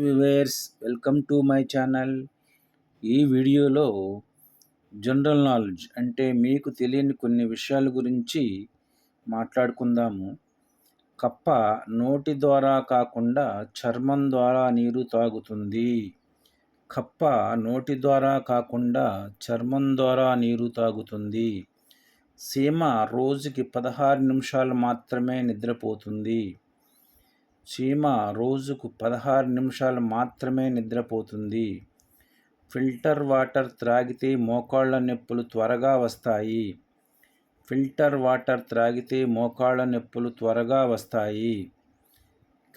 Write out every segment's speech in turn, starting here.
Viewers welcome to my channel ఈ వీడియోలో general knowledge అంటే మీకు తెలియని కొన్ని విషయాల గురించి మాట్లాడుకుందాము. కప్ప నోటి ద్వారా కాకుండా చర్మం ద్వారా నీరు తాగుతుంది. కప్ప నోటి ద్వారా కాకుండా చర్మం ద్వారా నీరు తాగుతుంది. సీమ రోజుకి పదహారు నిమిషాలు మాత్రమే నిద్రపోతుంది. చీమ రోజుకు పదహారు నిమిషాలు మాత్రమే నిద్రపోతుంది. ఫిల్టర్ వాటర్ త్రాగితే మోకాళ్ళ నొప్పులు త్వరగా వస్తాయి. ఫిల్టర్ వాటర్ త్రాగితే మోకాళ్ళ నొప్పులు త్వరగా వస్తాయి.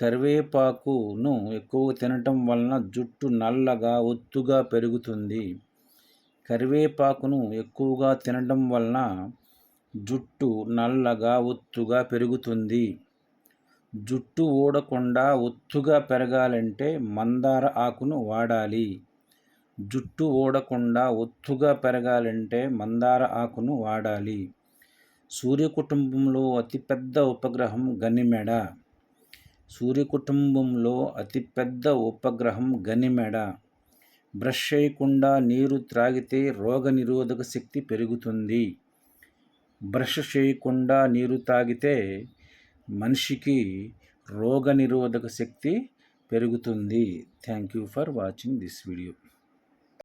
కరివేపాకును ఎక్కువ తినటం వలన జుట్టు నల్లగా ఒత్తుగా పెరుగుతుంది. కరివేపాకును ఎక్కువగా తినడం వలన జుట్టు నల్లగా ఒత్తుగా పెరుగుతుంది. జుట్టు ఊడకుండా ఒత్తుగా పెరగాలంటే మందార ఆకును వాడాలి. జుట్టు ఊడకుండా ఒత్తుగా పెరగాలంటే మందార ఆకును వాడాలి. సూర్య కుటుంబంలో అతిపెద్ద ఉపగ్రహం గనిమెడ. సూర్య కుటుంబంలో అతిపెద్ద ఉపగ్రహం గనిమెడ. బ్రష్ చేయకుండా నీరు త్రాగితే రోగనిరోధక శక్తి పెరుగుతుంది. బ్రష్ చేయకుండా నీరు తాగితే మనిషికి రోగనిరోధక శక్తి పెరుగుతుంది. Thank you for watching this video